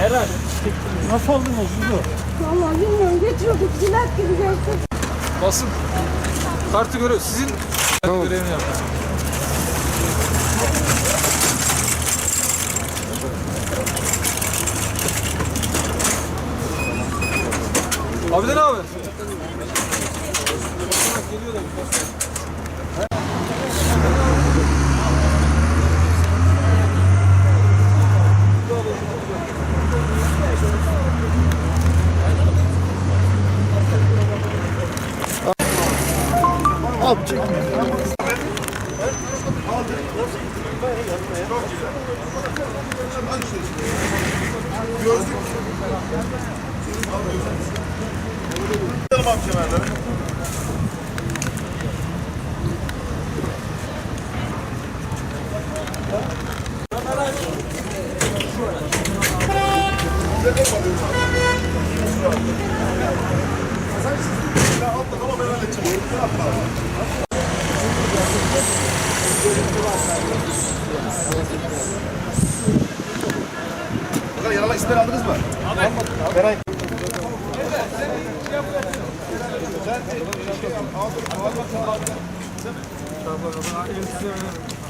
Serhat. Nasıl oldunuz Zuzu? Vallahi bilmiyorum geçiyorduk jilet gibi geçtik. Basın kartı görüyor. Sizin görevini yapın. Abi de ne haber? Abi çekin. Gözlük. Alalım abi kemerleri. Sen Bakalım yaralı isimler aldınız mı? Abi. Merak Ben de şey yap, aldım, aldım, aldım. Çabuk, el size verelim.